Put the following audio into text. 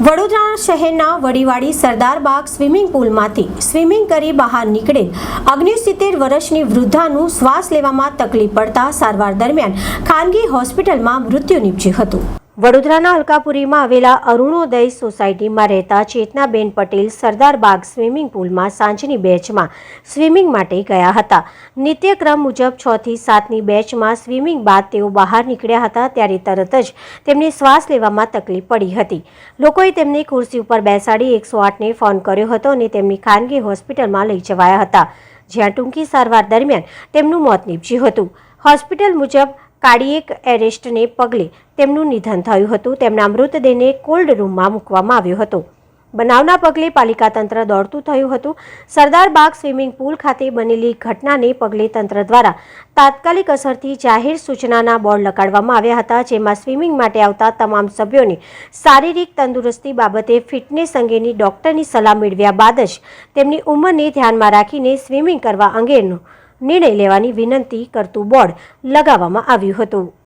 વડોદરા શહેરના Vadiwadi Sardarbaug swimming પુલમાંથી swimming કરી બહાર નીકળેલ અગ્નિસિત્તેર વર્ષની વૃદ્ધાનું શ્વાસ લેવામાં તકલીફ પડતા સારવાર દરમિયાન ખાનગી હોસ્પિટલમાં મૃત્યુ નીપજ્યું હતું. વડોદરાના અલકાપુરીમાં આવેલા અરુણોદય સોસાયટીમાં રહેતા ચેતનાબેન પટેલ સરદાર બાગ સ્વિમિંગ પુલમાં સાંજની બેચમાં સ્વિમિંગ માટે ગયા હતા. નિત્યક્રમ મુજબ છ થી સાતની બેચમાં સ્વિમિંગ બાદ તેઓ બહાર નીકળ્યા હતા ત્યારે તરત જ તેમને શ્વાસ લેવામાં તકલીફ પડી હતી. લોકોએ તેમને ખુરશી ઉપર બેસાડી એકસો આઠને ફોન કર્યો હતો અને તેમની ખાનગી હોસ્પિટલમાં લઈ જવાયા હતા. જ્યાં ટૂંકી સારવાર દરમિયાન તેમનું મોત નીપજ્યું હતું. હોસ્પિટલ મુજબ કાર્ડિયેક એરેસ્ટને પગલે તેમનું નિધન થયું હતું. તેમના મૃતદેહને કોલ્ડ રૂમમાં મૂકવામાં આવ્યો હતો. બનાવના પગલે પાલિકા તંત્ર દોડતું થયું હતું. સરદાર બાગ સ્વિમિંગ પુલ ખાતે બનેલી ઘટનાને પગલે તંત્ર દ્વારા તાત્કાલિક અસરથી જાહેર સૂચનાના બોર્ડ લગાડવામાં આવ્યા હતા, જેમાં સ્વિમિંગ માટે આવતા તમામ સભ્યોની શારીરિક તંદુરસ્તી બાબતે ફિટનેસ અંગેની ડોક્ટરની સલાહ મેળવ્યા બાદ જ તેમની ઉંમરને ધ્યાનમાં રાખીને સ્વિમિંગ કરવા અંગેનો નિર્ણય લેવાની વિનંતી કરતું બોર્ડ લગાવવામાં આવ્યું હતું.